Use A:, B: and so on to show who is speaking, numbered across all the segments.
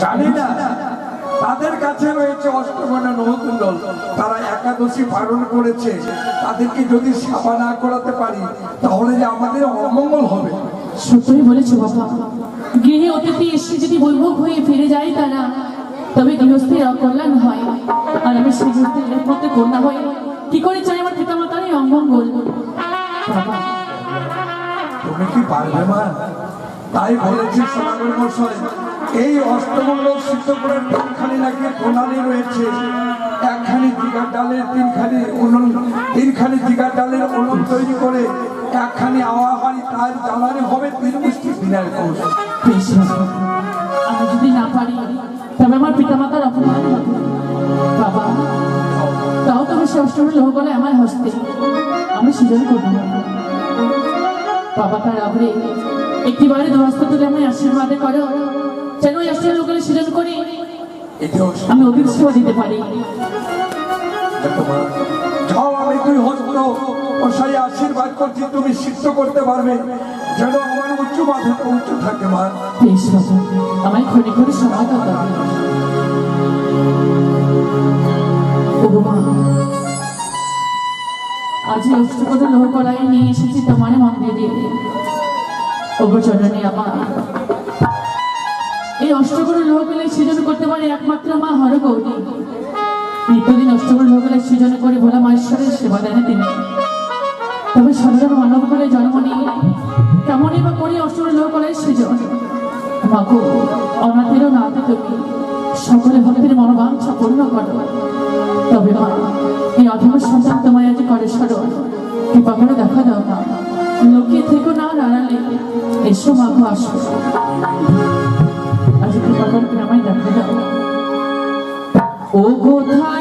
A: জানি না। তাদের কাছে রয়েছে অষ্টমনা নবকুণ্ডল তারা একাদশী পালন করেছে। তাদেরকে যদি সেবা না করাতে পারি তাহলে যে আমাদের অমঙ্গল হবে।
B: সত্যই বলেছ বাবা। গৃহে অতিথি এসে যদি বৈভব হয়ে ফিরে যায় তারা তবে গৃহস্থের অকল্যাণ হয়। আর আমি সেই গৃহস্থের একমাত্র কন্যা হই। কি করে চাই আমার পিতা মাতার এই অমঙ্গল? বাবা।
A: তুমি কি পারবে মা? তাই বলেছি সমাগম মশাই, এই অষ্টমঙ্গল সিদ্ধ করার তিনখানি নাকি প্রণালী রয়েছে। একখানি দিঘার ডালের তিনখানি উনুন, তিনখানি দিঘার ডালের উনুন তৈরি করে একখানি আওয়াহারি তার জ্বালানি হবে তিন মুষ্টি বিনার কৌশল
B: আমি যদি না পারি তবে আমার পিতা মাতার অপমান বাবা, তাও তবে সে অষ্টমী লোহ বলে আমার হস্তে। আমি সৃজন করব। বাবা তার আবরে একটি বারে দহস্ত তুলে আমি আশীর্বাদে করো। যেন ওই লোকের সৃজন করি আমি অধিক দিতে পারি।
A: যাও আমি তুই হস্ত আশীর্বাদ করছি তুমি সিদ্ধ করতে পারবে। যেন আমার উচ্চ মাথা উচ্চ থাকে মা।
B: বেশ বাবা আমায় দাও তবে ওগো মা আজ অষ্টপদ লোহ কলাই নিয়ে এসেছি তোমার মন্দিরে। ওগো আমার এই অষ্টগুরু লোহকলাই সৃজন করতে পারে একমাত্র মা হর গৌরী নিত্যদিন অষ্টগুরু লোহকলাই সৃজন করে ভোলা মায়েশ্বরের সেবা দেন তিনি। তবে সাধারণ মানব বলে জন্ম নিয়ে কেমনই বা করি অষ্টগুরু লোহকলাই সৃজন। মাগো, অনাথেরও নাতে তুমি, সকলে ভক্তের মনোবাঞ্ছা পূর্ণ করো। তবে মা, এই অধম সন্তান তোমায় আজ করে স্মরণ কৃপা করে দেখা দাও মা। লক্ষ্মী থেকো না নাড়ালে এসো মাগো আসো। আজ কৃপা করে আমায় দেখা যাবে। ও কোথায়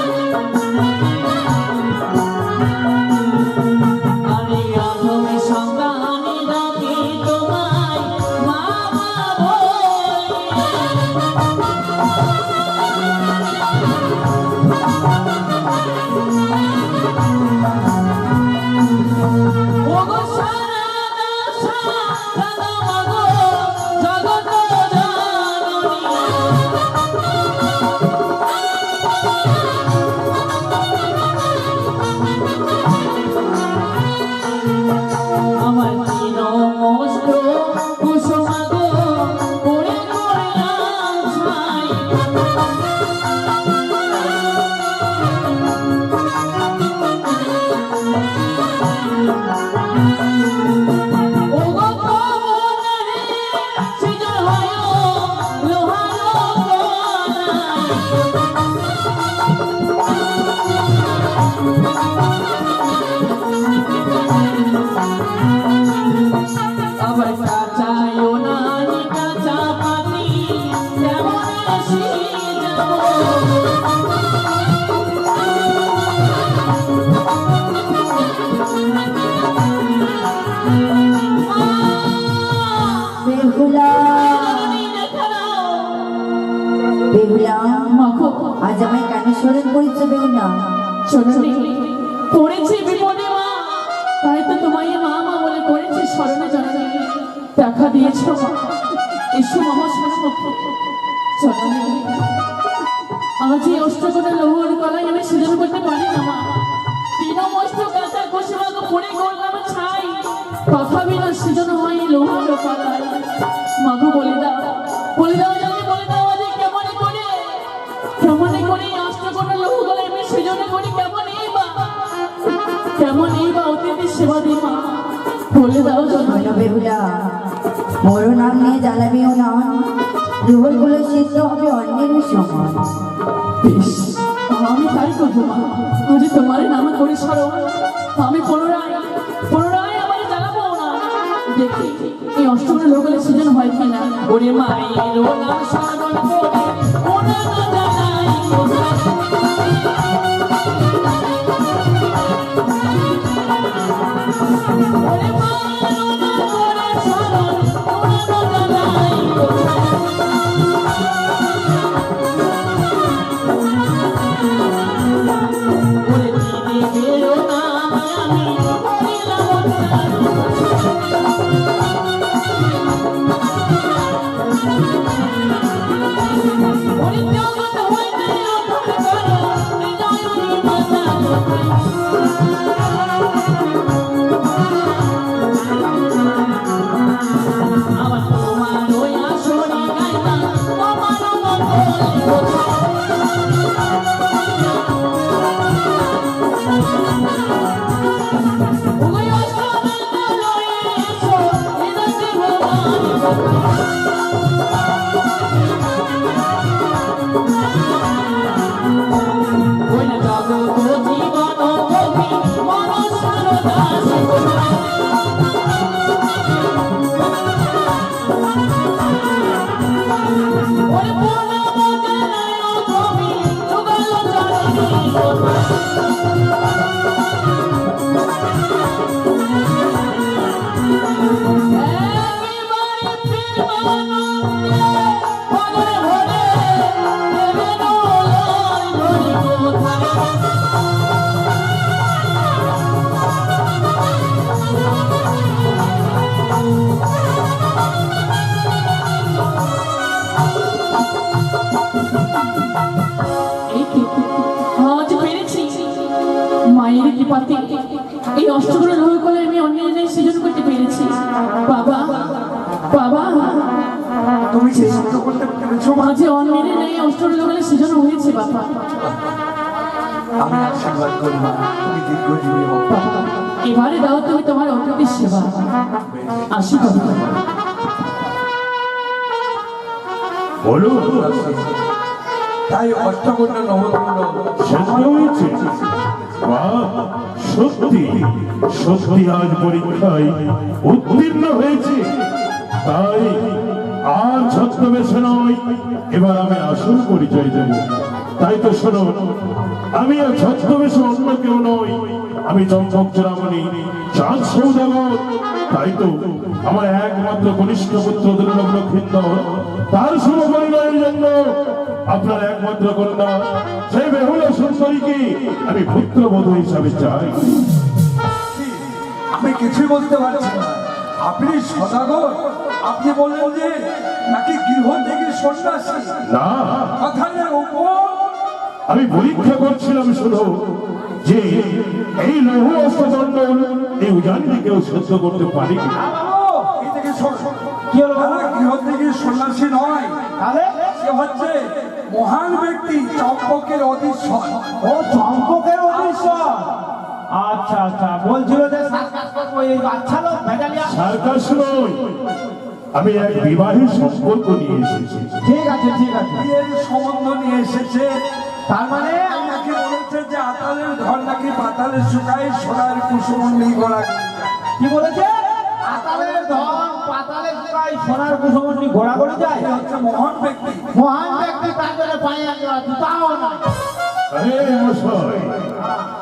B: Thank you.
C: বেহুলা আজ আমায় কেন স্মরণ করেছ বেহুলা
B: শোনি পড়েছে বিপদে মা, তাই তো তোমায় মা মা বলে করেছে স্মরণে জননী দেখা দিয়েছ মা, এসো মামা সম্মুখে জননী আজ এই অষ্টকোণের লৌহর গলায় আমি সুযোগ করতে পারি না মা। বা অতিথি সেবা দিই মা বলে দাও
C: শোনো বেহুলা মোর নাম নিয়ে জ্বালাবিও না
B: আমি তোমার নামে করি স্মরণ আমি পুনরায় না। এই অষ্টমের লোকের সিজন হয় কিনা? ওরে এই অষ্টগুলো রোহ করে আমি অন্যের সৃজন করতে পেরেছি। বাবা বাবা।
A: তুমি করতে পেরেছ?
B: মাঝে অন্যের নেই অষ্টগুলো বলে সৃজন হয়েছে বাবা।
A: আমি আশীর্বাদ করি মা। তুমি দীর্ঘজীবী হও।
B: এবারে দাও তুমি তোমার অতিথি সেবা। আশীর্বাদ করো।
D: বলো।
A: তাই নবকন্ড
D: শেষ হয়েছে। সত্যি সত্যি আজ পরীক্ষায় উত্তীর্ণ হয়েছে। তাই আর ছদ্মবেশে নয়, এবার আমি আসল পরিচয় দেব। তাই তো শোনো, আমি আর ছদ্মবেশে অন্য কেউ নই। আমি চম্পক চূড়ামণি চাঁদ সৌদাগর তাই তো আমার একমাত্র কনিষ্ঠ পুত্র দুর্লভ তার শুভ পরিণয়ের জন্য আপনার একমাত্র কন্যা। সেই বেহুলা সুন্দরীকে আমি পুত্রবধূ হিসাবে চাই।
A: আমি কিছুই বলতে পারছি না। আপনি সদাগর। আপনি বললেন যে নাকি গৃহ থেকে সন্ন্যাসী।
D: না।
A: কথার উপর।
D: আমি পরীক্ষা করছিলাম শুধু যে এই লৌহ অষ্টদণ্ড এই উজানকে কেউ সহ্য করতে পারে কি
A: গৃহ থেকে সন্ন্যাসী নয়। সে হচ্ছে মহান ব্যক্তি চম্পকের অধীশ্বর।
E: ও চম্পকের অদৃশ্য আচ্ছা আচ্ছা বলছিল যে বাচ্চা লোক ভেজালিয়া।
D: সার্কাস নয় আমি এক বিবাহের সম্পর্ক নিয়ে এসেছি।
E: ঠিক আছে ঠিক আছে।
A: বিয়ের সম্বন্ধ নিয়ে এসেছে।
E: তার মানে?
A: নাকি বলেছে যে আতালের ঘর নাকি পাতালে শুকায় সোনার কুসুমন্ডি গড়া
E: কি বলেছে? পাতালের ধন সোনার কুসমন্ডি ঘোরাঘুরি যায়?
A: হচ্ছে মহান ব্যক্তি।
E: মহান ব্যক্তি তার জন্য পায়ে না
D: আরে মশাই।